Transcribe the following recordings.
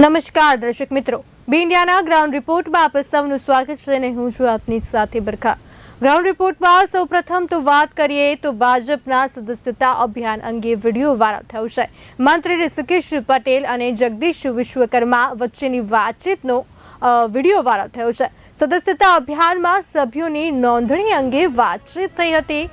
નમસ્કાર, દર્શક મિત્રો. બી ઇન્ડિયાના ગ્રાઉન્ડ રિપોર્ટમાં આપ સૌનું સ્વાગત છે અને હું છું આપની સાથે બરખા. ગ્રાઉન્ડ રિપોર્ટમાં સૌપ્રથમ તો વાત કરીએ તો ભાજપના સદસ્યતા અભિયાન અંગે વીડિયો વાયરલ થયો છે. મંત્રી ઋષિકેશ પટેલ અને જગદીશ વિશ્વકર્મા વચ્ચેની વાતચીતનો વીડિયો વાયરલ થયો છે. સદસ્યતા અભિયાનમાં સભ્યોની નોંધણી અંગે વાતચીત થઈ હતી.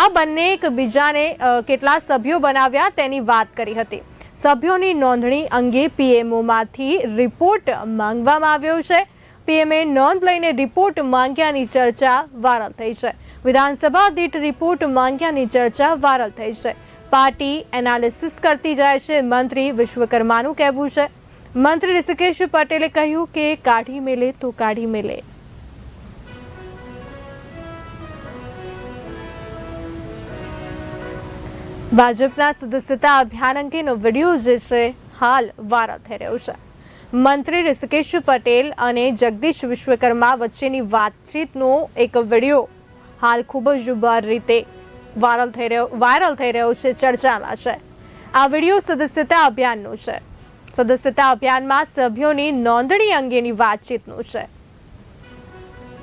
આ બંને એકબીજાને કેટલા સભ્યો બનાવ્યા તેની વાત કરી હતી. સભ્યોની નોંધણી અંગે પીએમઓમાંથી રિપોર્ટ માંગવામાં આવ્યો છે. પીએમએ નોંધ લઈને રિપોર્ટ માંગ્યાની ચર્ચા વાયરલ થઈ છે. વિધાનસભા દીઠ રિપોર્ટ માંગ્યાની ચર્ચા વાયરલ થઈ છે. પાર્ટી એનાલિસિસ કરતી જાય છે. મંત્રી વિશ્વકર્માનું કહેવું છે. મંત્રી ઋષિકેશ પટેલે કહ્યું કે કાઢી મેલે તો કાઢી મેલે. ભાજપના સદસ્યતા અભિયાન અંગેનો વીડિયો જે છે, હાલ વાયરલ થઈ રહ્યો છે. મંત્રી ઋષિકેશ પટેલ અને જગદીશ વિશ્વકર્મા વચ્ચેની વાતચીતનો એક વીડિયો હાલ ખૂબ જ બર રીતે વાયરલ થઈ રહ્યો, વાયરલ થઈ રહ્યો છે, ચર્ચામાં છે. આ વીડિયો સદસ્યતા અભિયાનનો છે. સદસ્યતા અભિયાનમાં સભ્યોની નોંધણી અંગેની વાતચીતનું છે.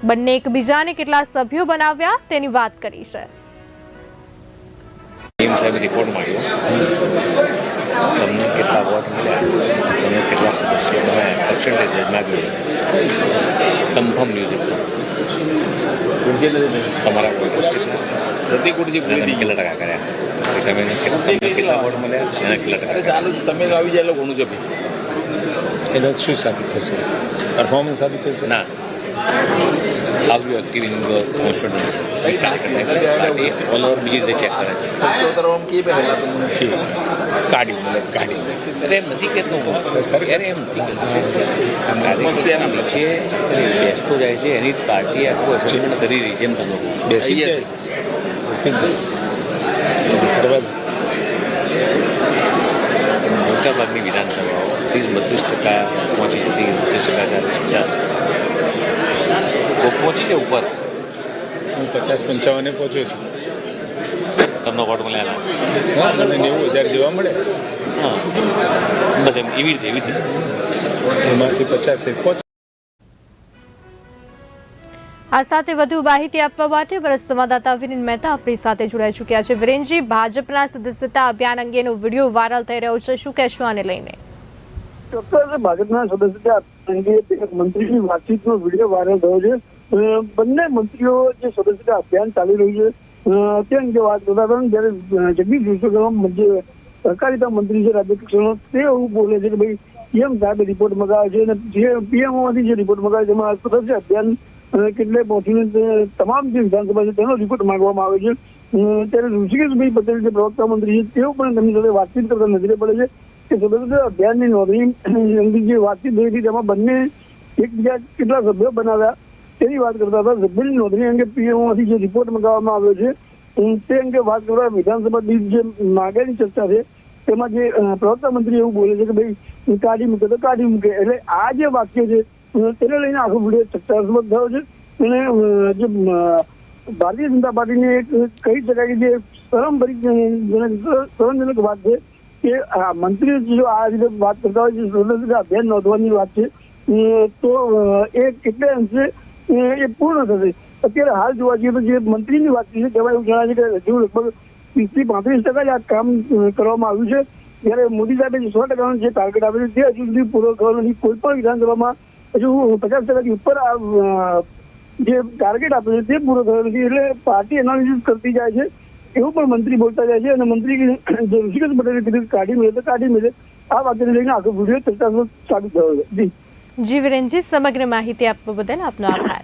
બંને એકબીજાને કેટલા સભ્યો બનાવ્યા તેની વાત કરી છે. ટીમ સાહેબ રિપોર્ટ માંગ્યો તમને કેટલા વોટ મળ્યા તમે કેટલા સદસ્યો બનાવ્યા પર્સન્ટેજ માગ્યું કન્ફર્મ ન્યૂઝ તમારા વોટર્સ કેટલા પ્રતિક ઉર્જી પૂરી કેટલા ટકા કર્યા તમે કેટલા તમને કેટલા વોટ મળ્યા અને કેટલા ટકા ચાલુ તમે આવી જાય એટલે ઘણું છે એનો શું સાબિત થશે પરફોર્મન્સ સાબિત થશે ના you active in your constituency party all over બીજી રીતે ચેક કરે છે. તરફ કે પહેલા જી. કાઢી મતલબ કાઢી અરે એમ નથી કહેતો અરે એમ નથી કહેતો એના વચ્ચે બેસતો જાય છે એની પાર્ટી આખું એસેસમેન્ટ કરી રહી છે એમ તમે બેસી જાય. છે. મોટાભાગની વિધાનસભાઓ ત્રીસ બત્રીસ ટકા પહોંચી ત્રીસ બત્રીસ ટકા ચાલીસ પચાસ. પહોંચી છે ઉપર. હું પચાસ પંચાવને પહોંચ્યો છું. તમને વોટ મળ્યા હા મને નેવું હજાર જેવા મળે. હા. બસ એમ એવી રીતે એવી રીતે. એમાંથી પચાસ એક પહોંચે. આ સાથે વધુ માહિતી આપવા માટે વરસ સંવાદદાતા વિરેન મહેતા આપણી સાથે જોડાઈ ચૂક્યા છે. વિરેનજી ભાજપના સદસ્યતા અભિયાન અંગેનો વીડિયો વાયરલ થઈ રહ્યો છે. શું કહેશો આને લઈને? ચોક્કસ ભાજપના સદસ્યતા અંગે મંત્રીની વાતચીતનો વીડિયો વાયરલ થયો છે. બંને મંત્રીઓ જે સદસ્યતા અભિયાન ચાલી રહ્યું છે તે અંગે વાત કરતા હતા. જયારે જગદીશ વિશ્વકર્મા જે સહકારિતા મંત્રી છે રાજ્ય તે એવું બોલે છે કે ભાઈ, પીએમ સાહેબે રિપોર્ટ મંગાવ્યો છે અને જે પીએમઓ માંથી જે રિપોર્ટ મગાવે છે તેમાં સદસ્ય અભિયાન કેટલે પહોંચીને તમામ જે વિધાનસભા છે, તેનો રિપોર્ટ માંગવામાં આવે છે. ત્યારે ઋષિકેશભાઈ પટેલ જે પ્રવક્તા મંત્રી છે, તેઓ પણ તેમની સાથે વાતચીત કરતા નજરે પડે છે. કે સદસ્ય અભિયાનની નોંધણી અંગે જે વાતચીત થઈ હતી, તેમાં બંને એકબીજા કેટલા સભ્યો બનાવ્યા તેની વાત કરતા હતા. સભ્યની નોંધણી અંગે પીએમઓમાંથી જે રિપોર્ટ મંગાવવામાં આવ્યો છે તે અંગે વાત કરતા વિધાનસભા દીઠ જે માગેલી ચર્ચા છે, તેમાં જે પ્રવક્તા મંત્રી એવું બોલે છે કે ભાઈ કાઢી મૂકે તો કાઢી મૂકે. એટલે આ જે વાક્ય છે તેને લઈને આખો વીડિયો ચર્ચાસ્પદ થયો છે. અને જે ભારતીય જનતા પાર્ટીની એક કહી શકાય કે જે શરમભરી શરમજનક વાત છે કે મંત્રી જો આ રીતે વાત કરતા હોય છે સ્વતંત્રતા અભિયાન નોંધવાની વાત છે તો, એ કેટલે અંશે એ પૂર્ણ થશે. અત્યારે હાલ જોવા જઈએ તો જે મંત્રીની વાત છે, તેમાં એવું જણાવે છે કે હજુ લગભગ ત્રીસથી પાંત્રીસ ટકા જ આ કામ કરવામાં આવ્યું છે. જ્યારે મોદી સાહેબે સો ટકાનો જે ટાર્ગેટ આપ્યો છે, તે હજુ સુધી પૂરો કરવાનો નથી. કોઈ પણ વિધાનસભામાં હજુ પચાસ ટકાથી ઉપર આ જે ટાર્ગેટ આપેલું છે, તે પૂરો થયો નથી. એટલે પાર્ટી એનાલિસિસ કરતી જાય છે. એવું પણ મંત્રી બોલતા જાય છે અને મંત્રી ઋષિકેશ પટેલે કીધું કાઢી મળે તો કાઢી મળે. આ વાતને લઈને આખો વીડિયો ચર્ચા ચાલુ થયો જી. જી વિરેનજી, સમગ્ર માહિતી આપવા બદલ આપનો આભાર.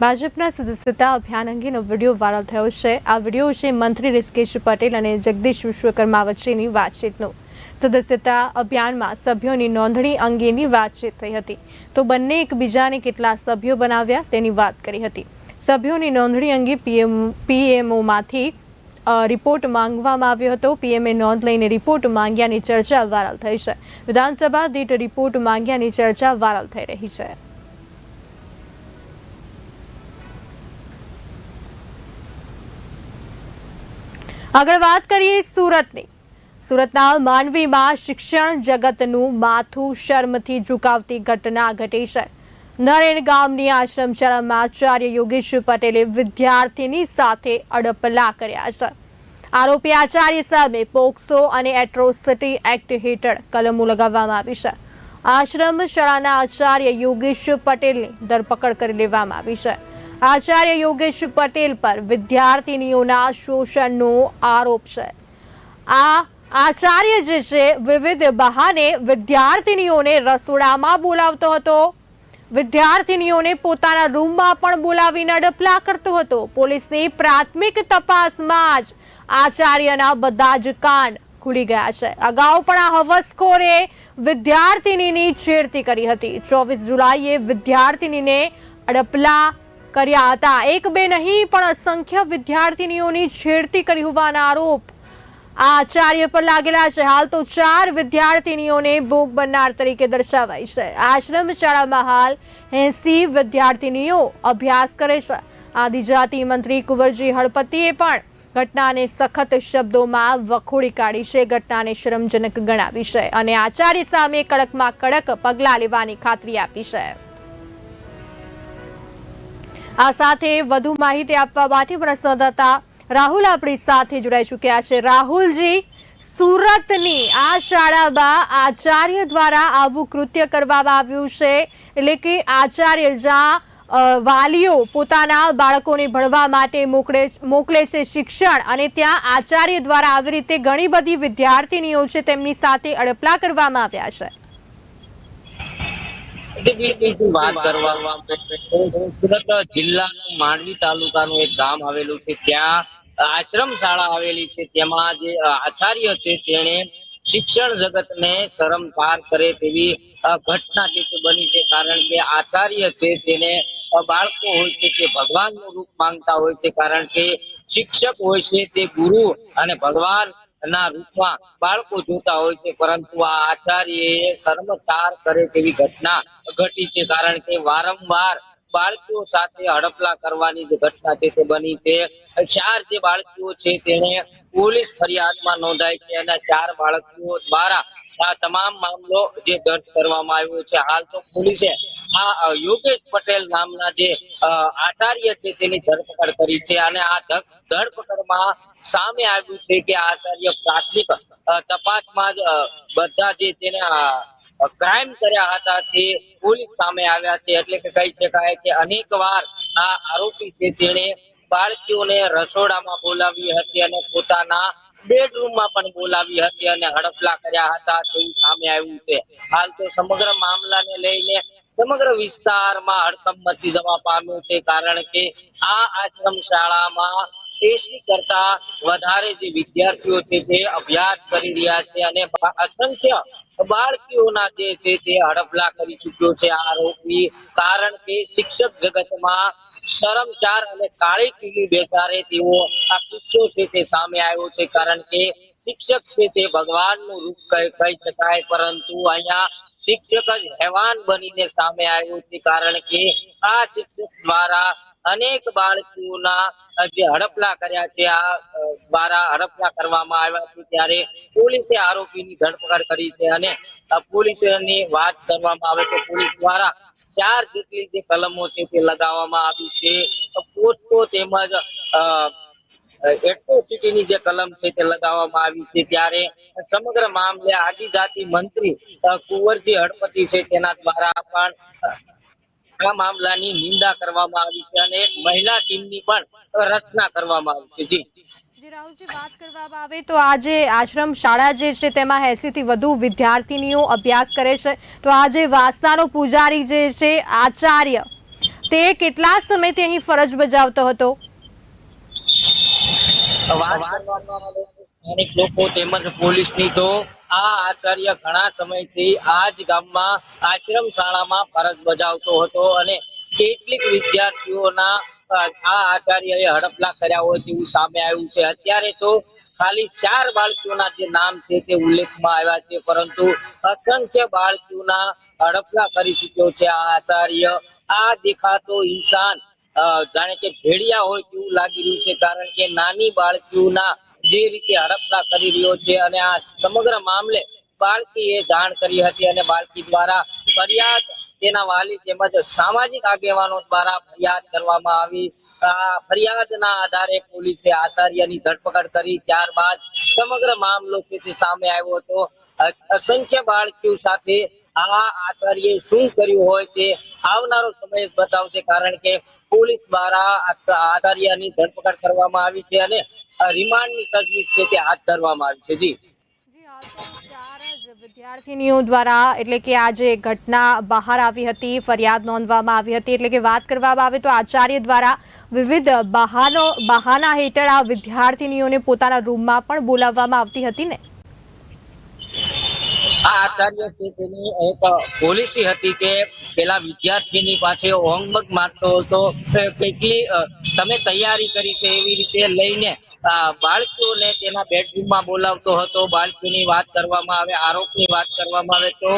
ભાજપના સદસ્યતા અભિયાન અંગેનો વીડિયો વાયરલ થયો છે. આ વીડિયો છે મંત્રી રિસ્કેશ પટેલ અને જગદીશ વિશ્વકર્મા વચ્ચેની વાતચીતનો. સદસ્યતા અભિયાનમાં સભ્યોની નોંધણી અંગેની વાતચીત થઈ હતી. તો બંને એકબીજાને કેટલા સભ્યો બનાવ્યા તેની વાત કરી હતી. સભ્યોની નોંધણી અંગે પીએમ, પીએમઓમાંથી રિપોર્ટ માંગવામાં આવ્યો હતો. પીએમએ નોંધ લઈને રિપોર્ટ માંગ્યાની ચર્ચા વાયરલ થઈ છે. વિધાનસભા દીઠ રિપોર્ટ માંગ્યાની ચર્ચા વાયરલ થઈ રહી છે. આગળ વાત કરીએ સુરતની. સુરતના માંડવીમાં શિક્ષણ જગતનું માથું શર્મથી ઝુકાવતી ઘટના ઘટી છે. નરેન ગામની આશ્રમ શાળામાં આચાર્ય યોગેશ પટેલે વિદ્યાર્થીની સાથે અડપલા કર્યા છે. આરોપી આચાર્ય સામે પોક્સો અને એટ્રોસિટી એક્ટ હેઠળ કલમો લગાવવામાં આવી છે. આશ્રમ શાળાના આચાર્ય યોગેશ પટેલની ધરપકડ કરી લેવામાં આવી છે. આચાર્ય યોગેશ પટેલ પર વિદ્યાર્થીનીઓના શોષણનો આરોપ છે. આ આચાર્ય જે છે, વિવિધ બહાને વિદ્યાર્થીનીઓને રસોડામાં બોલાવતો હતો. વિદ્યાર્થીનીઓને પોતાના રૂમમાં પણ બોલાવીને અડપલા કરતો હતો. પોલીસની પ્રાથમિક તપાસમાં જ આચાર્યના બધા જ કાન ખુલી ગયા છે. અગાઉ પણ આ હવસખોરે વિદ્યાર્થીનીની છેડતી કરી હતી. ચોવીસ જુલાઈએ વિદ્યાર્થીનીને અડપલા કર્યા હતા. એક બે નહીં પણ અસંખ્ય વિદ્યાર્થીનીઓની છેડતી કરી હોવાના આરોપ આ આચાર્ય પર લાગેલા છે. હાલ તો ચાર વિદ્યાર્થીનીઓને ભોગ બનનાર તરીકે દર્શાવાઈ છે. આશ્રમ શાળામાં હાલ એસી વિદ્યાર્થીનીઓ અભ્યાસ કરે છે. આદિજાતિ મંત્રી કુંવરજી હળપતિએ પણ ઘટનાને સખત શબ્દોમાં વખોડી કાઢી છે. ઘટનાને શરમજનક ગણાવી છે અને આચાર્ય સામે કડકમાં કડક પગલાં લેવાની ખાતરી આપી છે. આ સાથે વધુ માહિતી આપવા માટે મારા સંવાદદાતા રાહુલ આપણી સાથે જોડાઈ ચૂક્યા છે. રાહુલજી, સુરતની આ શાળામાં આચાર્ય દ્વારા આવું કૃત્ય કરવામાં આવ્યું છે. એટલે કે આચાર્ય જ્યાં વાલીઓ પોતાના બાળકોને ભણવા માટે મોકલે મોકલે છે શિક્ષણ અને ત્યાં આચાર્ય દ્વારા આવી રીતે ઘણી બધી વિદ્યાર્થીનીઓ છે તેમની સાથે અડપલા કરવામાં આવ્યા છે. સુરત જિલ્લાનું માંડવી તાલુકાનું એક ગામ આવેલું છે. ત્યાં આશ્રમ શાળા આવેલી છે. તેમાં જે આચાર્ય છે તેણે શિક્ષણ જગતને શરમસાર કરે તેવી ઘટના છે બની છે. કારણ કે આચાર્ય છે તેને બાળકો હોય છે તે ભગવાનનું રૂપ માંગતા હોય છે. કારણ કે શિક્ષક હોય છે તે ગુરુ અને ભગવાન ના રૂપમાં બાળકો જોતા હોય છે. પરંતુ આ આચાર્યએ શર્મસાર કરે તેવી ઘટના ઘટી છે. કારણ કે વારંવાર બાળકીઓ સાથે હડપલા કરવાની જે ઘટના છે તે બની છે. ચાર જે બાળકીઓ છે તેને પોલીસ ફરિયાદમાં નોંધાઈ છે અને ચાર બાળકીઓ દ્વારા આ તમામ મામલો જે દર્જ કરવામાં આવ્યો છે. હાલ તો પોલીસે આ યોગેશ પટેલ નામના જે આચાર્ય છે તેની ધરપકડ કરી છે અને આ ધરપકડમાં સામે આવ્યું છે કે આચાર્ય પ્રાથમિક તપાસમાં જ બધા જે તેને ક્રાઇમ કર્યા હતા તે પોલીસ સામે આવ્યા છે. એટલે કે કહી શકાય કે અનેક આ આરોપી છે તેણે બાળકીઓને રસોડામાં બોલાવી હતી અને પોતાના બેડરૂમમાં પણ બોલાવી હતી અને હડપલા કર્યા હતા તેવું સામે આવ્યું છે. હાલ તો સમગ્ર મામલાને લઈને સમગ્ર વિસ્તારમાં હડકંપ મચી જવા પામ્યો છે. કારણ કે આ આશ્રમ શાળામાં એસી કરતા વધારે આ જગતમાં શરમચાર અને કાળી પીલી બેસારે તેવો આ કિસ્સો છે તે સામે આવ્યો છે કારણ કે શિક્ષક છે તે ભગવાનનું રૂપ કહી શકાય પરંતુ અહીંયા શિક્ષક જ હેવાન બનીને સામે આવ્યો છે કારણ કે આ શિક્ષક દ્વારા અનેક બાળકીઓના જે હડપલા કર્યા છે, આ બારા હડપલા કરવામાં આવ્યા છે, ત્યારે પોલીસે આરોપીની ધરપકડ કરી છે અને પોલીસની વાત કરવામાં આવે તો પોલીસ દ્વારા ચાર જેટલી જે કલમો છે તે લગાવવામાં આવી છે. પોસ્ટો તેમજ એટ્રોસિટીની જે કલમ છે તે લગાવવામાં આવી છે. ત્યારે સમગ્ર મામલે આદિજાતિ મંત્રી કુંવરજી હડપતિ છે તેના દ્વારા પણ આ મામલાની નિંદા કરવામાં આવી છે અને એક મહિલા ટીમની પણ રચના કરવામાં આવી છે. જી. રાહુલજી વાત કરવામાં આવે તો આ આશ્રમ શાળા જે છે તેમાં એસી થી વધુ વિદ્યાર્થીનીઓ અભ્યાસ કરે છે. તો આજે જે પૂજારી જે છે આચાર્ય તે કેટલા સમયથી અહીં ફરજ બજાવતો હતો? સ્થાનિક લોકો તેમજ પોલીસની તો આ આચાર્ય ઘણા સમયથી આ જ ગામમાં આશ્રમ શાળામાં ફરજ બજાવતો હતો અને કેટલીક વિદ્યાર્થીઓના આ આચાર્યએ હડપલા કર્યા હોય તેવું સામે આવ્યું છે. અત્યારે તો ખાલી ચાર બાળકીઓના જે નામ છે તે ઉલ્લેખમાં આવ્યા છે, પરંતુ અસંખ્ય બાળકીઓના હડપલા કરી ચૂક્યો છે આ આચાર્ય. આ દેખાતો ઇન્સાન જાણે કે ભેડિયા હોય તેવું લાગી રહ્યું છે, કારણ કે નાની બાળકીઓના જે રીતે હડપલા કરી રહ્યો છે અને આ સમગ્ર મામલે બાળકીએ જાણ કરી હતી અને બાળકી દ્વારા ફરિયાદ તેના વાલી તેમજ સામાજિક આગેવાનો દ્વારા ફરિયાદ કરવામાં આવી. આ ફરિયાદના આધારે પોલીસે આચાર્યની ધરપકડ કરી. ત્યારબાદ સમગ્ર મામલો છે સામે આવ્યો હતો. અસંખ્ય બાળકીઓ સાથે આ આચાર્ય શું કર્યું હોય તે આવનારો સમય બતાવશે, કારણ કે પોલીસ દ્વારા આચાર્યની ધરપકડ કરવામાં આવી છે અને રિમાન્ડની તજવીજ છે તે હાથ ધરવામાં આવી છે. જ વિદ્યાર્થીનીઓ દ્વારા એટલે કે આ જે ઘટના બહાર આવી હતી, ફરિયાદ નોંધવામાં આવી હતી, એટલે કે વાત કરવામાં આવે તો આચાર્ય દ્વારા વિવિધ બહાનો, બહાના હેઠળ આ વિદ્યાર્થીનીઓને પોતાના રૂમમાં પણ બોલાવવામાં આવતી હતી ને? આ આચાર્ય એક પોલિસી હતી કે પેલા વિદ્યાર્થીની પાસે હોમવર્ક માંગતો હતો કેટલી તમે તૈયારી કરી છે એવી રીતે લઈને બાળકીઓને તેના બેડરૂમમાં બોલાવતો હતો બાળકીની વાત કરવામાં આવે, આરોપની વાત કરવામાં આવે, તો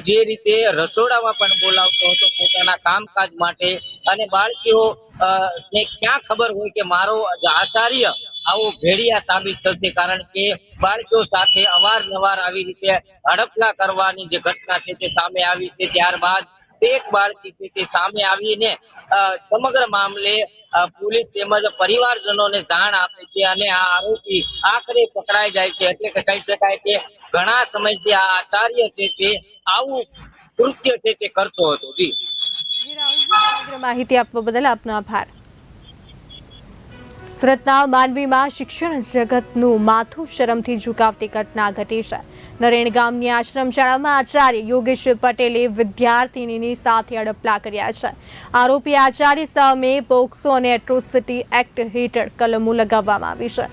જે રીતે રસોડામાં પણ બોલાવતો હતો પોતાના કામકાજ માટે, અને બાળકીઓ ને ક્યાં ખબર હોય કે મારો આચાર્ય આવો ભેડિયા સાબિત થશે કારણ કે બાળકો સાથે અવારનવાર આવી રીતે હડપલા કરવાની જે ઘટના છે તે સામે આવી છે. ત્યારબાદ એક બાળકી છે તે સામે આવીને સમગ્ર મામલે પોલીસ તેમજ પરિવારજનોને જાણ આપે છે અને આ આરોપી આખરે પકડાઈ જાય છે. એટલે કે કહી શકાય કે ઘણા સમયથી આ આચાર્ય છે તે આવું કૃત્ય છે તે કરતો હતો. જી. માહિતી આપવા બદલ આપનો આભાર. સુરતના માંડવીમાં શિક્ષણ જગતનું માથું શરમથી ઝુકાવતી ઘટના ઘટી છે. નરેણ ગામની આશ્રમ શાળામાં આચાર્ય યોગેશ પટેલે વિદ્યાર્થીનીની સાથે અડપલા કર્યા છે. આરોપી આચાર્ય સામે પોક્સો અને એટ્રોસિટી એક્ટ હેઠળ કલમો લગાવવામાં આવી છે.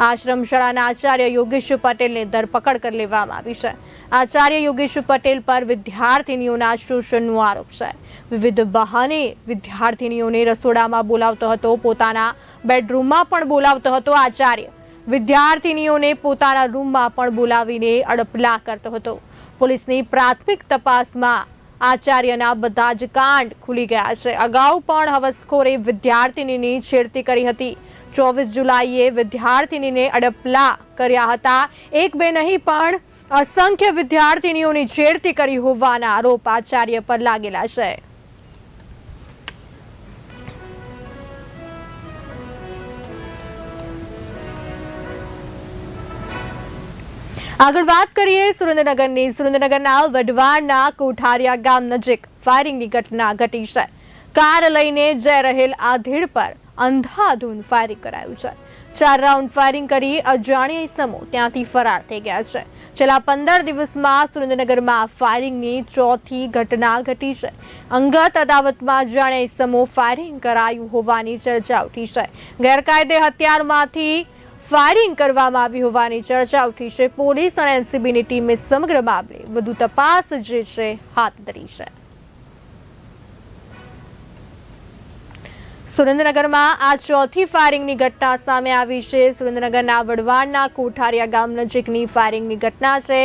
આશ્રમ શાળાના આચાર્ય યોગેશ પટેલને ધરપકડ કરી લેવામાં આવી છે. આચાર્ય યોગેશ પટેલ પર વિદ્યાર્થીનીઓના શોષણનો આરોપ છે. વિવિધ બહાને વિદ્યાર્થીનીઓને રસોડામાં બોલાવતો હતો, પોતાના બેડરૂમમાં પણ બોલાવતો હતો આચાર્ય. વિદ્યાર્થીનીઓને પોતાના રૂમમાં પણ બોલાવીને અડપલા કરતો હતો. પોલીસની પ્રાથમિક તપાસમાં આચાર્યના બધા જ કાંડ ખુલી ગયા છે. અગાઉ પણ હવસખોરે વિદ્યાર્થીનીની છેડતી કરી હતી. ચોવીસ જુલાઈએ વિદ્યાર્થીનીને અડપલા કર્યા હતા. એક બે નહીં પણ અસંખ્ય વિદ્યાર્થીનીઓની છેડતી કરી હોવાના આરોપ આચાર્ય પર લાગેલા છે. આગળ વાત કરીએ સુરેન્દ્રનગરની. સુરેન્દ્રનગરના વઢવાણના કોઠારિયા ગામ નજીક ફાયરિંગની ઘટના ઘટી છે. કાર લઈને જઈ રહેલ આધેડ પર અંધાધૂન ફાયરિંગ કરાયું છે. ચાર રાઉન્ડ ફાયરિંગ કરી અજાણ્યા સમૂહ ત્યાંથી ફરાર થઈ ગયા છે. છેલ્લા પંદર દિવસમાં સુરેન્દ્રનગરમાં ફાયરિંગની ચોથી ઘટના ઘટી છે. અંગત અદાવતમાં જાણે સમો ફાયરિંગ કરાયું હોવાની ચર્ચા ઉઠી છે. ગેરકાયદે હથિયારમાંથી ફાયરિંગ કરવામાં આવી હોવાની ચર્ચા ઉઠી છે. પોલીસ અને એનસીબીની ટીમે સમગ્ર મામલે વધુ તપાસ જે છે, હાથ ધરી છે. સુરેન્દ્રનગરમાં આ ચોથી ફાયરિંગની ઘટના સામે આવી છે. સુરેન્દ્રનગરના વડવાણના કોઠારિયા ગામ નજીકની ફાયરિંગની ઘટના છે.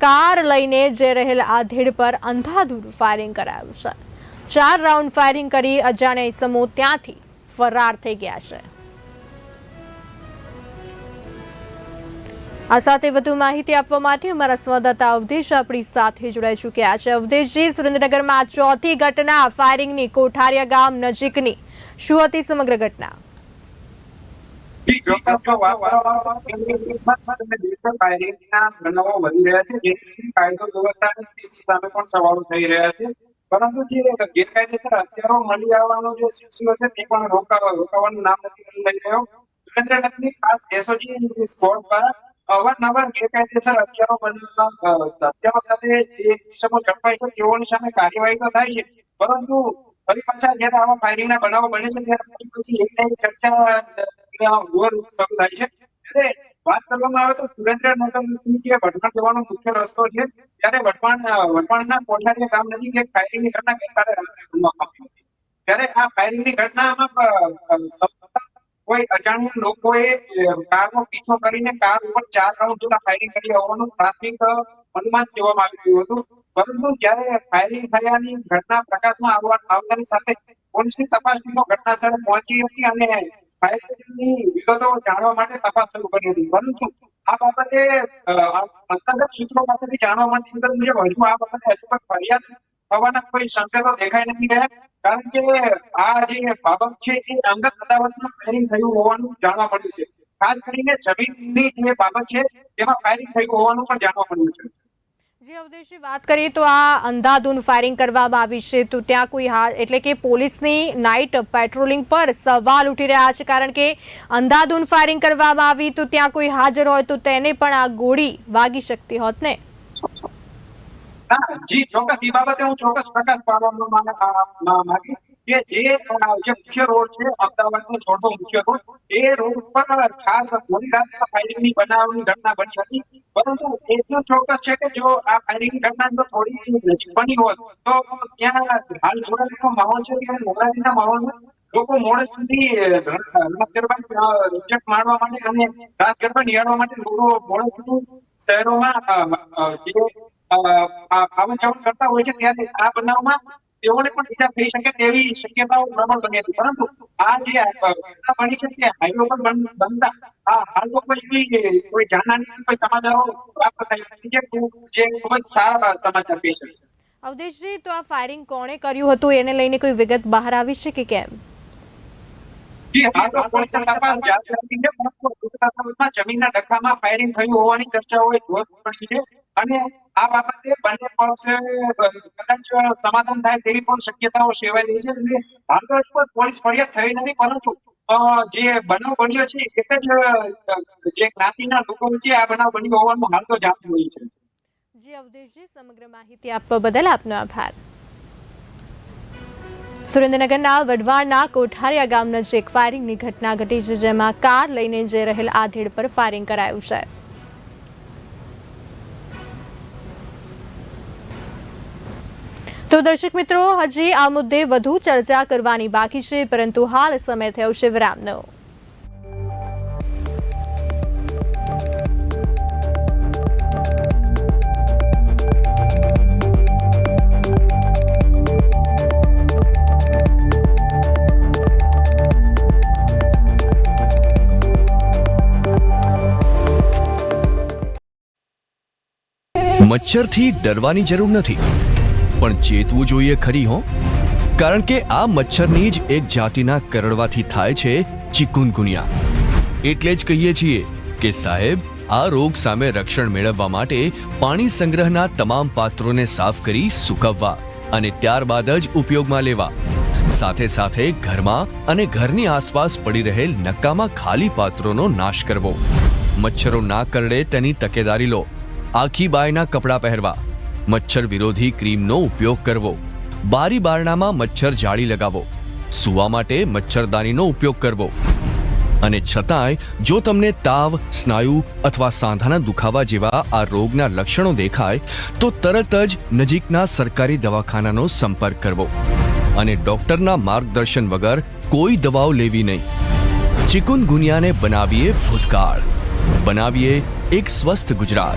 કાર લઈને જે રહેલ આધેડ પર અંધાધૂર ફાયરિંગ કરાયું છે. ચાર રાઉન્ડ ફાયરિંગ કરી અજાણ્યા ઇસમો ત્યાંથી ફરાર થઈ ગયા છે. આ સાથે વધુ માહિતી આપવા માટે અમારા સંવાદદાતા અવધેશ આપણી સાથે જોડાઈ ચૂક્યા છે. અવધેશજી, સુરેન્દ્રનગરમાં આ ચોથી ઘટના ફાયરિંગની કોઠારિયા ગામ નજીકની શું હતી સમગ્ર ઘટના? નામ લઈ રહ્યો. સુરેન્દ્રનગરની ખાસ એસઓજી સ્કોડ દ્વારા અવારનવાર ગેરકાયદેસર હથિયારો બનાવવા હથિયારો સાથે જે કિસ્સાઓ ઝડપાય છે, તેઓની સામે કાર્યવાહી તો થાય છે. પરંતુ ફરી પાછા જ્યારે આવા ફાયરિંગના બનાવો બને છે, ત્યારે પછી એક ચર્ચા શરૂ થાય છે. ત્યારે વાત કરવામાં આવે તો સુરેન્દ્રનગરથી કે વઢવાણ જવાનો મુખ્ય રસ્તો છે, ત્યારે વઢવાણ વઢવાણના કોઠારિયા ગામ નજીક એક ફાયરિંગની ઘટના ગઈકાલે રાત્રે બનવામાં આવી હતી. ત્યારે આ ફાયરિંગની ઘટનામાં કોઈ અજાણ્યા લોકોએ કારનો પીછો કરીને કાર ઉપર ચાર રાઉન્ડ જેટલા ફાયરિંગ કર્યા હોવાનું પ્રાથમિક અ, અનુમાન સેવામાં આવી ગયું હતું. પરંતુ જયારે ફાયરિંગ થયાની ઘટના પ્રકાશમાં આવવા આવતાની સાથે પોલીસની તપાસ ટીમો ઘટના સ્થળે પહોંચી હતી અને ફાયરિંગની વિગતો જાણવા માટે તપાસ શરૂ કરી હતી. પરંતુ આ બાબતે અંતર્ગત સૂત્રો પાસેથી જાણવા મળતી મુજબ હજુ આ બાબતે હજુ પણ ફરિયાદ થવાના કોઈ સંકેતો દેખાઈ નથી રહ્યા, કારણ કે આ જે બાબત છે, એ અંગત અદાવતમાં ફાયરિંગ થયું હોવાનું જાણવા મળ્યું છે. ખાસ કરીને જમીનની જે બાબત છે, તેમાં ફાયરિંગ થયું હોવાનું પણ જાણવા મળ્યું છે. જે અવદેશી વાત કરીએ તો આ અંધાધૂન ફાયરિંગ કરવામાં આવી છે, તો ત્યાં કોઈ હા એટલે કે પોલીસની નાઇટ પેટ્રોલિંગ પર સવાલ ઉઠી રહ્યા છે, કારણ કે અંધાધૂન ફાયરિંગ કરવામાં આવી, તો ત્યાં કોઈ હાજર હોય તો તેને પણ આ ગોળી વાગી શકતી હોત ને? જી, ચોક્કસ એ બાબતે હું ચોક્કસ પ્રકાશ મા- માંગીશ કે જે જે મુખ્ય રોડ છે, અમદાવાદનો ચોથો મુખ્ય રોડ, એ રોડ પર ખાસ મોડી રાત્રે ફાયરિંગની બનાવની ઘટના બની હતી. પરંતુ એટલું ચોક્કસ છે કે જો આ ફાયરિંગ ઘટના જો થોડી નજીક બની હોત તો ત્યાં હાલ નવરાત્રીનો માહોલ છે ત્યારે નવરાત્રીના માહોલમાં લોકો મોડે સુધી રાસ ગરબા રિજેક્ટ માણવા માટે અને રાસ ગરબા નિહાળવા માટે લોકો મોડે સુધી શહેરોમાં જે આવન જાવન કરતા હોય છે ત્યારે આ બનાવમાં તેઓને પણ ઈજા થઈ શકે તેવી શક્યતાઓ પ્રબળ બની હતી. પરંતુ આ જે ઘટના બની છે તે હાઈવે પર બનતા આ હાલ તો કોઈ કોઈ જાનહાની કોઈ સમાચારો પ્રાપ્ત થઈ નથી જે ખૂબ- જે સારા સમાચાર કહી શકાય. અવધેશજી તો આ ફાયરિંગ કોણે કર્યું હતું? એને લઈને કોઈ વિગત બહાર આવી છે કે કેમ? જમીનના ડખામાં ફાયરિંગ થયું હોવાની ચર્ચા હોય છે. અને આ બાબતે બંને પક્ષે કદાચ સમાધાન થાય તેવી પણ શક્યતાઓ સેવાઈ રહી છે. એટલે હજુ પોલીસ ફરિયાદ થઈ નથી, પરંતુ જે બનાવ બન્યો છે એક જ જે જ્ઞાતિના લોકો વચ્ચે આ બનાવ બન્યો હોવાનું હાલ તો જાણતું હોય છે. જી, અવધેશજી, સમગ્ર માહિતી આપવા બદલ આપનો આભાર. સુરેન્દ્રનગરના વઢવાળના કોઠારિયા ગામ નજીક ફાયરિંગની ઘટના ઘટી છે, જેમાં કાર લઈને જઈ રહેલ આધેડ પર ફાયરિંગ કરાયું છે. તો દર્શક મિત્રો, હજી આ મુદ્દે વધુ ચર્ચા કરવાની બાકી છે, પરંતુ હાલ સમય થયો છે વિરામનો. મચ્છરથી ડરવાની જરૂર નથી. પણ ચેતવું જોઈએ ખરી, હો? કારણ કે આ મચ્છરની જ એક જાતિના કરડવાથી થાય છે ચિકુનગુનિયા. એટલે જ કહીએ છીએ કે સાહેબ, આ રોગ સામે રક્ષણ મેળવવા માટે પાણી સંગ્રહના તમામ પાત્રોને સાફ કરી સૂકવવા અને ત્યારબાદ જ ઉપયોગમાં લેવા. સાથે સાથે ઘરમાં અને ઘરની આસપાસ પડી રહેલ નક્કામાં ખાલી પાત્રોનો નાશ કરવો. મચ્છરો ના કરડે તેની તકેદારી લો. આખી બાયના કપડાં પહેરવા. મચ્છર વિરોધી ક્રીમનો ઉપયોગ કરવો. બારી બારણામાં મચ્છર જાળી લગાવો. સૂવા માટે મચ્છરદાનીનો ઉપયોગ કરવો. અને છતાંય, જો તમને તાવ, સ્નાયુ અથવા સાંધાના દુખાવા જેવા આ રોગના લક્ષણો દેખાય, તો તરત જ નજીકના સરકારી દવાખાનાનો સંપર્ક કરવો. અને ડોક્ટરના માર્ગદર્શન વગર કોઈ દવાઓ લેવી નહીં. ચિકુનગુનિયાને બનાવીએ ભૂતકાળ. બનાવીએ એક સ્વસ્થ ગુજરાત.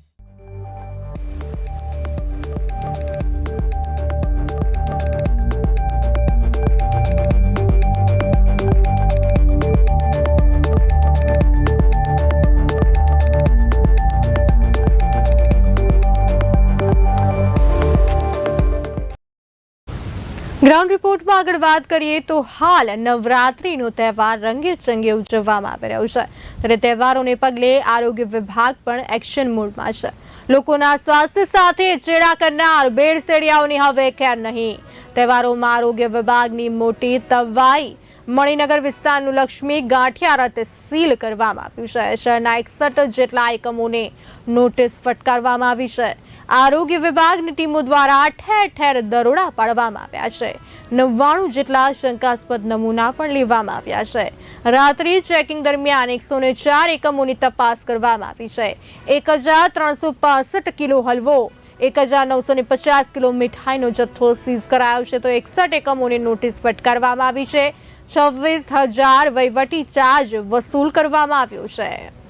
ગ્રાઉન્ડ રિપોર્ટમાં આગળ વાત કરીએ તો હાલ નવરાત્રિનો તહેવાર રંગે ચંગે ઉજવવામાં આવી રહ્યો છે. ત્યારે તહેવારોને પગલે આરોગ્ય વિભાગ પણ એક્શન મોડમાં છે. લોકોના સ્વાસ્થ્ય સાથે ચેડા કરનાર બેડસેડિયાઓની હવે ખેર નહીં. તહેવારોમાં આરોગ્ય વિભાગની મોટી તવાઈ મણિનગર વિસ્તારનું લક્ષ્મી ગાંઠિયા રથ સીલ કરવામાં આવ્યું છે. શહેરના એકસઠ જેટલા એકમોને નોટિસ ફટકારવામાં આવી છે. આરોગ્ય વિભાગની ટીમો દ્વારા ઠેર ઠેર દરોડા પાડવામાં આવ્યા છે. નવ્વાણું જેટલા શંકાસ્પદ નમૂના પણ લેવામાં આવ્યા છે. રાત્રિ ચેકિંગ દરમિયાન એકસો ચાર એકમોની તપાસ કરવામાં આવી છે. એક હજાર ત્રણસો પાસઠ કિલો હલવો, એક હજાર નવસો ને પચાસ કિલો મીઠાઈનો જથ્થો સીઝ કરાયો છે તો એકસઠ એકમોને નોટિસ ફટકારવામાં આવી છે. છવ્વીસ હજાર વહીવટી ચાર્જ વસૂલ કરવામાં આવ્યો છે.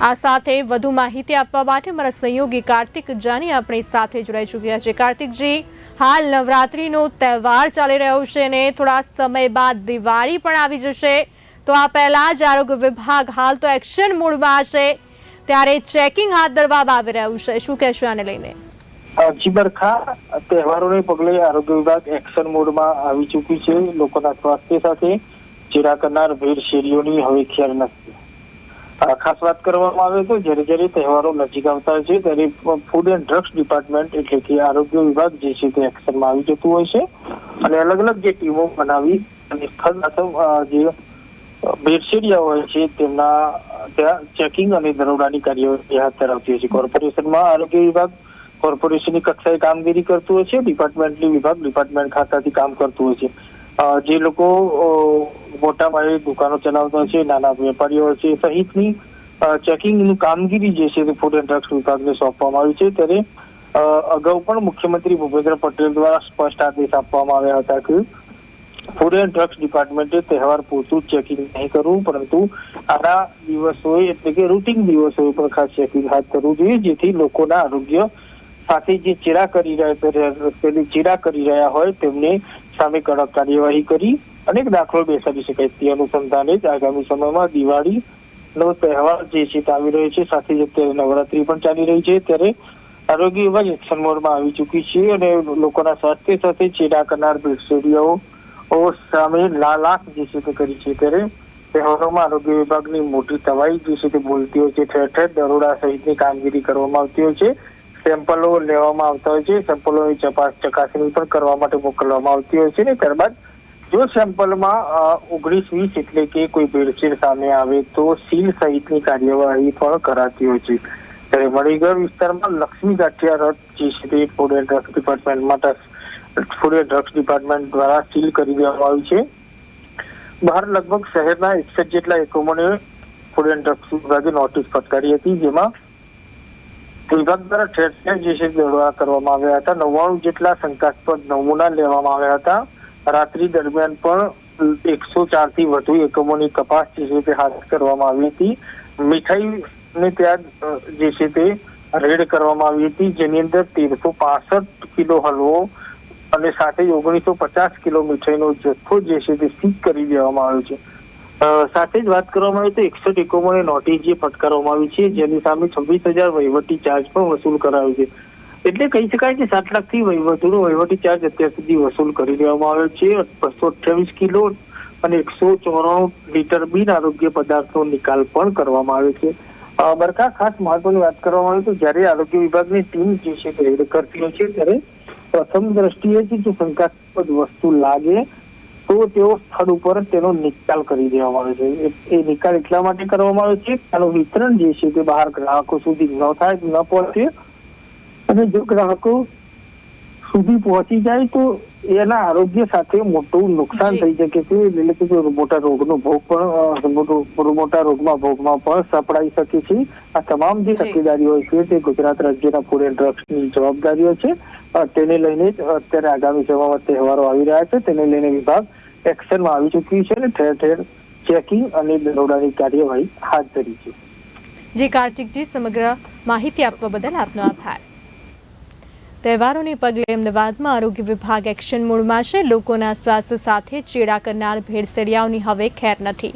આ સાથે વધુ માહિતી આપવા માટે મારા સહયોગી કાર્તિક જાની આપણી સાથે જોડાઈ ચૂક્યા છે. કાર્તિકજી, હાલ નવરાત્રીનો તહેવાર ચાલી રહ્યો છે અને થોડા સમય બાદ દિવાળી પણ આવી જશે. તો આ પહેલા જ આરોગ્ય વિભાગ હાલ તો એક્શન મોડમાં છે. ત્યારે ચેકિંગ હાથ ધરવામાં આવી રહ્યું છે. શું કહેશો આને લઈને? જી બરખા, તહેવારોને પગલે આરોગ્ય વિભાગ એક્શન મોડમાં આવી ચૂક્યું છે લોકોના સ્વાસ્થ્ય સાથે. ચેરા કરનાર ભીડ શેરીઓની હવે ખ્યાલ નથી. ખાસ વાત કરવામાં આવે તો જ્યારે જ્યારે તહેવારો નજીક આવતા હોય છે, ત્યારે ફૂડ એન્ડ ડ્રગ્સ ડિપાર્ટમેન્ટ એટલે કે આરોગ્ય વિભાગ જે છે તે એક્શનમાં આવી જતું હોય છે. અને અલગ અલગ જે ટીમો બનાવી અને સ્થળ જે બેડશેડિયા હોય છે, તેમના ત્યાં ચેકિંગ અને દરોડાની કાર્યવાહી હાથ ધરાવતી હોય છે. કોર્પોરેશનમાં આરોગ્ય વિભાગ, કોર્પોરેશનની કક્ષાએ કામગીરી કરતું હોય છે ડિપાર્ટમેન્ટની વિભાગ, ડિપાર્ટમેન્ટ ખાતાથી કામ કરતું હોય છે. જે લોકો મોટા પાયે દુકાનો ચલાવતા છે, નાના વેપારીઓ છે, સહિતની ચેકિંગની કામગીરી જે છે તે ફૂડ એન્ડ ડ્રગ્સ વિભાગને સોંપવામાં આવી છે. ત્યારે અગાઉ પણ મુખ્યમંત્રી ભૂપેન્દ્ર પટેલ દ્વારા સ્પષ્ટ આદેશ આપવામાં આવ્યા હતા કે ફૂડ એન્ડ ડ્રગ્સ ડિપાર્ટમેન્ટે તહેવાર પૂરતું ચેકિંગ નહીં કરવું, પરંતુ આના દિવસોએ એટલે કે રૂટિન દિવસોએ પણ ખાસ ચેકિંગ હાથ કરવું જોઈએ, જેથી લોકોના આરોગ્ય સાથે જે ચીરા કરી રહ્યા ચીરા કરી રહ્યા હોય તેમને સામે કડક કાર્યવાહી કરી અનેક દાખલો બેસાડી શકાય તે અનુસંધાને જ આગામી સમયમાં દિવાળી નો તહેવાર જે છે તે આવી રહ્યો છે. સાથે જ અત્યારે નવરાત્રી પણ ચાલી રહી છે. ત્યારે આરોગ્ય વિભાગ એક્શન મોડમાં આવી ચૂકી છે અને લોકોના સ્વાસ્થ્ય સાથે ચેડા કરનાર ભેળસેડિયાઓ સામે લાલાખ જે છે તે કરી છે. ત્યારે તહેવારોમાં આરોગ્ય વિભાગની મોટી તવાઈ જે છે તે બોલતી હોય છે. ઠેર ઠેર દરોડા સહિતની કામગીરી કરવામાં આવતી હોય છે. સેમ્પલો લેવામાં આવતા હોય છે. સેમ્પલોની ચપાસ ચકાસણી પણ કરવા માટે મોકલવામાં આવતી હોય છે ને ત્યારબાદ જો સેમ્પલમાં ઓગણીસ, વીસ એટલે કે કોઈ ભેળસેળ સામે આવે તો સીલ સહિતની કાર્યવાહી પણ કરાતી હોય છે. ત્યારે મણિગર વિસ્તારમાં લક્ષ્મી ગાંઠિયા રથ જે છે તે ફૂડ એન્ડ ડ્રગ્સ ડિપાર્ટમેન્ટ માટે ફૂડ એન્ડ ડ્રગ્સ ડિપાર્ટમેન્ટ દ્વારા સીલ કરી દેવામાં આવ્યું છે. બહાર લગભગ શહેરના એકસઠ જેટલા એકમોને ફૂડ એન્ડ ડ્રગ્સ વિભાગે નોટિસ ફટકારી હતી, જેમાં વિભાગ દ્વારા ઠેર ઠેર જે છે દરોડા કરવામાં આવ્યા હતા. નવ્વાણું જેટલા શંકાસ્પદ નમૂના લેવામાં આવ્યા હતા. રાત્રિ દરમિયાન પણ એકસો ચારથી વધુ એકમોની તપાસ જે છે તે હાથ કરવામાં આવી હતી. મીઠાઈ ને ત્યાં જે છે તે રેડ કરવામાં આવી હતી, જેની અંદર તેરસો પાસઠ કિલો હલવો અને સાથે ઓગણીસો પચાસ કિલો મીઠાઈનો જથ્થો જે છે તે સીઝ કરી દેવામાં આવ્યો છે. સાથે જ વાત કરવામાં આવે તો એકસઠ એકમોને નોટિસ જે ફટકારવામાં આવી છે, જેની સામે છવ્વીસ હજાર વહીવટી ચાર્જ પણ વસૂલ કરાયો છે. એટલે કહી શકાય કે સાત લાખથી વધુનો વહીવટી ચાર્જ અત્યાર સુધી વસૂલ કરી દેવામાં આવ્યો છે. બસો અઠ્યાવીસ કિલો અને એકસો ચોરાણું લીટર બિન આરોગ્ય પદાર્થનો નિકાલ પણ કરવામાં આવ્યો છે. બરખા ખાસ મહત્વની વાત કરવામાં આવે તો જ્યારે આરોગ્ય વિભાગની ટીમ જે છે રેડ કરતી હોય છે, ત્યારે પ્રથમ દ્રષ્ટિએ જ જો શંકાસ્પદ વસ્તુ લાગે તો તેઓ સ્થળ ઉપર તેનો નિકાલ કરી દેવામાં આવે છે. એ- નિકાલ એટલા માટે કરવામાં આવે છે કે વિતરણ જે છે તે બહાર ગ્રાહકો સુધી ન થાય ન પહોંચે. અને જો ગ્રાહકો સુધી પહોંચી જાય તો એના આરોગ્ય સાથે મોટું નુકસાન થઈ શકે છે. એટલે કે મોટા રોગનો ભોગ પણ મોટા રોગમાં ભોગમાં પણ સપડાઈ શકે છે. આ તમામ જે. તકેદારીઓ છે તે ગુજરાત રાજ્યના ફૂડ એન્ડ ડ્રગ્સની જવાબદારીઓ છે. તેને લઈને જ અત્યારે આગામી સમયમાં તહેવારો આવી રહ્યા છે. તેને લઈને વિભાગ એક્શનમાં આવી ચૂકી છે અને ઠેર ઠેર ચેકિંગ અને દરોડાની કાર્યવાહી હાથ ધરી છે. જી, કાર્તિકજી, સમગ્ર માહિતી આપવા બદલ આપનો આભાર. તહેવારોને પગલે અમદાવાદમાં આરોગ્ય વિભાગ એક્શન મોડમાં છે. લોકોના સ્વાસ્થ્ય સાથે ચેડા કરનાર ભેળસેડિયાઓની હવે ખેર નથી.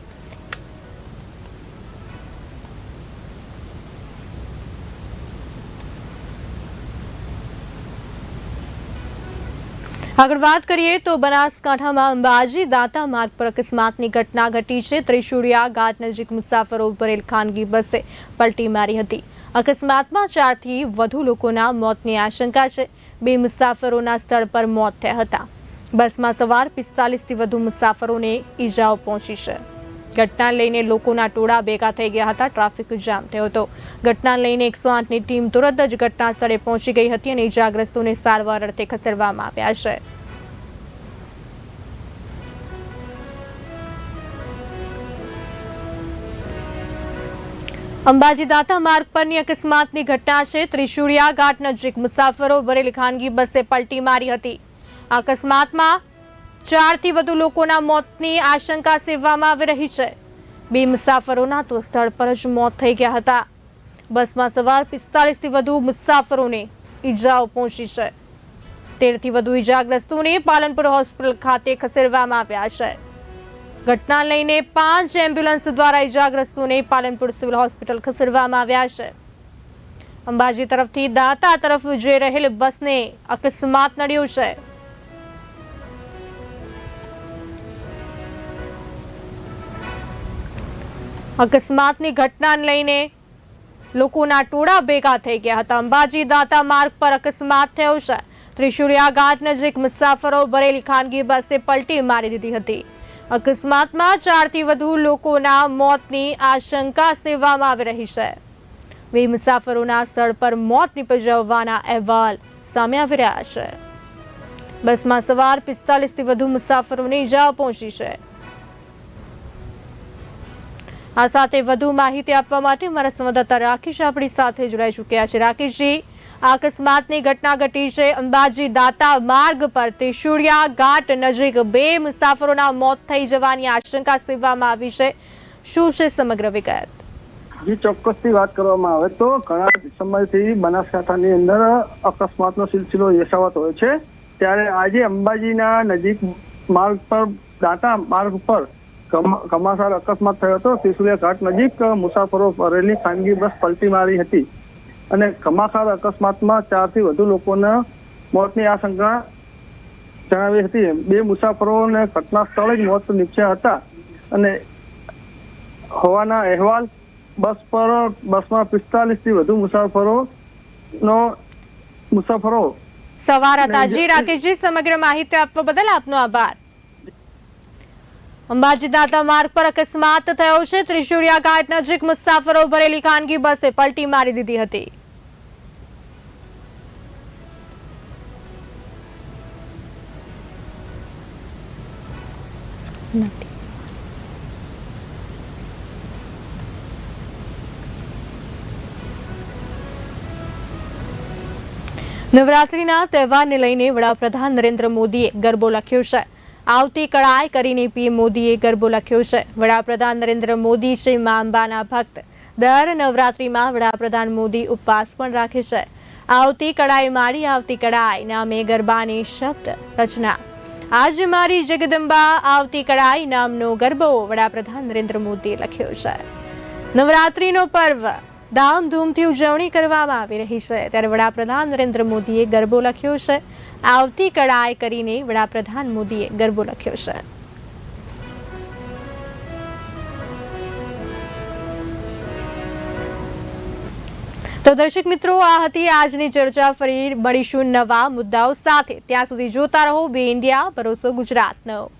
આગળ વાત કરીએ તો બનાસકાંઠામાં અંબાજી દાંતા માર્ગ પર અકસ્માતની ઘટના ઘટી છે. ત્રિશુળિયા ઘાટ નજીક મુસાફરો ભરેલ ખાનગી બસે પલટી મારી હતી. અકસ્માતમાં ચારથી વધુ લોકોના મોતની આશંકા છે. બે મુસાફરોના સ્થળ પર મોત થયા હતા. બસમાં સવાર પિસ્તાલીસથી વધુ મુસાફરોને ઈજાઓ પહોંચી છે. ઘટના લઈને લોકોના ટોળા ભેગા થઈ ગયા હતા. ટ્રાફિક જામ થયો હતો. ઘટના લઈને એકસો આઠની ટીમ તુરંત જ ઘટના સ્થળે પહોંચી ગઈ હતી અને ઇજાગ્રસ્તોને સારવાર અર્થે ખસેડવામાં આવ્યા છે. અંબાજી દાતા માર્ગ પરની અકસ્માતની ઘટના છે. ત્રિશુળિયા ઘાટ નજીક મુસાફરો ભરેલી ખાનગી બસે પલટી મારી હતી. અકસ્માતમાં ચારથી વધુ લોકોના મોતની આશંકા સેવવામાં આવી રહી છે. બે મુસાફરોના તો સ્થળ પર જ મોત થઈ ગયા હતા. બસમાં સવાર પિસ્તાલીસથી વધુ મુસાફરોને ઈજાઓ પહોંચી છે. તેરથી વધુ ઈજાગ્રસ્તોને પાલનપુર હોસ્પિટલ ખાતે ખસેડવામાં આવ્યા છે. ઘટના લઈને પાંચ એમ્બ્યુલન્સ દ્વારા ઈજાગ્રસ્તોને પાલનપુર સિવિલ હોસ્પિટલ ખસેડવામાં આવ્યા છે. અંબાજી તરફથી દાતા તરફ જઈ રહેલ બસને અકસ્માત નડ્યો છે. અકસ્માતની ઘટનાને લઈને લોકોના ટોળા ભેગા થઈ ગયા હતા. અંબાજી દાતા માર્ગ પર અકસ્માત થયો છે. ત્રિશુળિયા ઘાટ નજીક મુસાફરો ભરેલી ખાનગી બસે પલટી મારી દીધી હતી. અકસ્માતમાં ચારથી વધુ લોકોના મોતની આશંકા સેવવામાં આવી રહી છે. બે મુસાફરોના સ્થળ પર મોત નિપજવવાના અહેવાલ સામે આવી રહ્યા છે. બસમાં સવાર પિસ્તાલીસથી વધુ મુસાફરોને ઇજાઓ પહોંચી છે. આ સાથે વધુ માહિતી આપવા માટે મારા સંવાદદાતા રાકેશ આપણી સાથે જોડાઈ ચૂક્યા છે. રાકેશજી આ અકસ્માતની ઘટના ઘટી છે. અંબાજી દાતા માર્ગ પર ત્રિશુળિયા ઘાટ નજીક બે મુસાફરોના મોત થઈ જવાની આશંકા સેવવામાં આવી છે. શું છે સમગ્ર વિગત? જે, ચોક્કસથી વાત કરવામાં આવે તો ઘણા સમયથી બનાસકાંઠાની અંદર અકસ્માતનો સિલસિલો યશાવત હોય છે. ત્યારે આજે અંબાજીના નજીક માર્ગ પર દાતા માર્ગ પર કમાસાર અકસ્માત થયો હતો. સિસુલિયા ઘાટ નજીક મુસાફરો ભરેલી ખાનગી બસ પલટી મારી હતી. અને કમાસાર અકસ્માતમાં ચારથી વધુ લોકોના મોતની આશંકા જણાવી હતી. બે મુસાફરોને ઘટના સ્થળે જ મોત નીપજ્યા હતા. અને હોવાના અહેવાલ બસ પર બસમાં પિસ્તાલીસથી વધુ મુસાફરો નો મુસાફરો સવાર હતા. જી રાકેશજી સમગ્ર માહિતી આપવા બદલ આપનો આભાર. અંબાજી માર્ગ પર અકસ્માત થયો છે. ત્રિશુળિયા ઘાટ નજીક મુસાફરો ભરેલી ખાનગી બસે પલટી મારી દીધી હતી. નવરાત્રીના તહેવારને લઈને વડાપ્રધાન નરેન્દ્ર મોદીએ ગરબો લખ્યો છે. આવતી કળાય કરીને પીએમ મોદીએ ગરબો લખ્યો છે. વડાપ્રધાન નરેન્દ્ર મોદી, શ્રી મા અંબાના ભક્ત. દર નવરાત્રિમાં વડાપ્રધાન મોદી ઉપવાસ પણ રાખે છે. આવતી કળાઈ મારી આવતી કળાય નામે ગરબાની શબ્દ રચના. આજ મારી જગદંબા, આવતી કળાય નામનો ગરબો વડાપ્રધાન નરેન્દ્ર મોદીએ લખ્યો છે. નવરાત્રિનો પર્વ ધામધૂમથી ઉજવણી કરવામાં આવી રહી છે. ત્યારે વડાપ્રધાન નરેન્દ્ર મોદીએ ગરબો લખ્યો છે. આવતી કળાએ કરીને વડાપ્રધાન મોદીએ ગરબો લખ્યો છે. તો દર્શક મિત્રો, આ હતી આજની ચર્ચા. ફરી મળીશું નવા મુદ્દાઓ સાથે. ત્યાં સુધી જોતા રહો, બે ઇન્ડિયા, ભરોસો ગુજરાતનો.